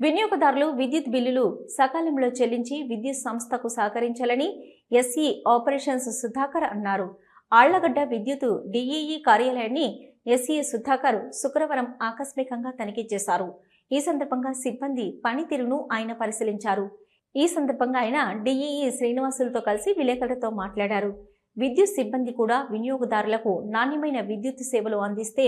వినియోగదారులు విద్యుత్ బిల్లులు సకాలంలో చెల్లించి విద్యుత్ సంస్థకు సహకరించాలని ఎస్ఈ ఆపరేషన్స్ సుధాకర్ అన్నారు. ఆళ్ళగడ్డ విద్యుత్ డిఈఈ కార్యాలయాన్ని ఎస్ఈ సుధాకర్ శుక్రవారం ఆకస్మికంగా తనిఖీ చేశారు. ఈ సందర్భంగా సిబ్బంది పనితీరును ఆయన పరిశీలించారు. ఈ సందర్భంగా ఆయన డిఈఈ శ్రీనివాసులతో కలిసి విలేకరులతో మాట్లాడారు. విద్యుత్ సిబ్బంది కూడా వినియోగదారులకు నాణ్యమైన విద్యుత్ సేవలు అందిస్తే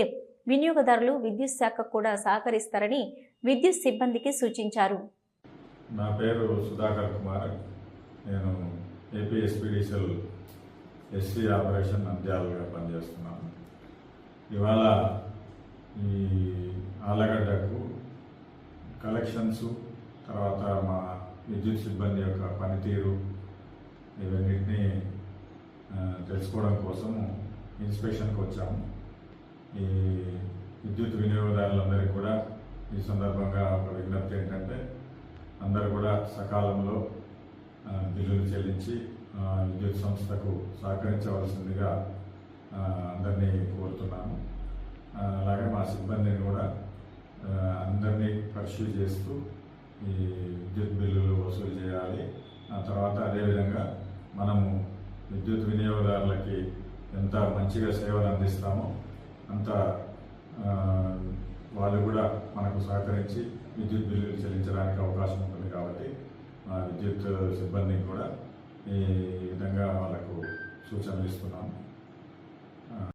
వినియోగదారులు విద్యుత్ శాఖకు కూడా సహకరిస్తారని విద్యుత్ సిబ్బందికి సూచించారు. నా పేరు సుధాకర్ కుమార్. నేను ఏపీఎస్పీడీసీఎల్ ఎస్సీ ఆపరేషన్ నంద్యాలుగా పనిచేస్తున్నాను. ఇవాళ ఈ ఆలగడ్డకు కలెక్షన్స్ తర్వాత మా విద్యుత్ సిబ్బంది యొక్క పనితీరు ఇవన్నిటినీ తెలుసుకోవడం కోసము ఇన్స్పెక్షన్కి వచ్చాము ఈ విద్యుత్ వినియోగదారులందరికీ కూడా ఈ సందర్భంగా ఒక విజ్ఞప్తి ఏంటంటే అందరూ కూడా సకాలంలో బిల్లులు చెల్లించి విద్యుత్ సంస్థకు సహకరించవలసిందిగా అందరినీ కోరుతున్నాను. అలాగే మా సిబ్బందిని కూడా అందరినీ పరిశీలి చేస్తూ ఈ విద్యుత్ బిల్లులు వసూలు చేయాలి. ఆ తర్వాత అదేవిధంగా మనము విద్యుత్ వినియోగదారులకి ఎంత మంచిగా సేవలు అందిస్తామో అంత వాళ్ళు కూడా మనకు సహకరించి విద్యుత్ బిల్లులు చెల్లించడానికి అవకాశం ఉంటుంది కాబట్టి మా విద్యుత్ సిబ్బందికి కూడా ఈ విధంగా వాళ్ళకు సూచనలు ఇస్తున్నాము.